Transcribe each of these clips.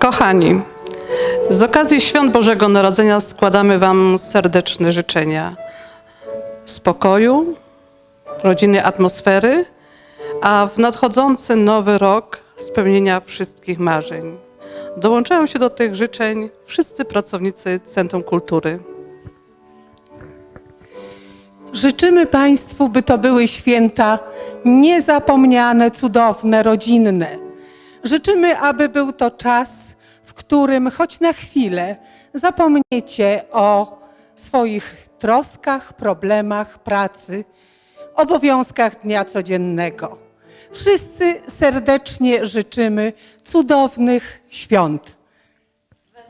Kochani, z okazji Świąt Bożego Narodzenia składamy Wam serdeczne życzenia spokoju, rodzinnej atmosfery, a w nadchodzący nowy rok spełnienia wszystkich marzeń. Dołączają się do tych życzeń wszyscy pracownicy Centrum Kultury. Życzymy Państwu, by to były święta niezapomniane, cudowne, rodzinne. Życzymy, aby był to czas, w którym choć na chwilę zapomniecie o swoich troskach, problemach, pracy, obowiązkach dnia codziennego. Wszyscy serdecznie życzymy cudownych świąt.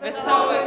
Wesołych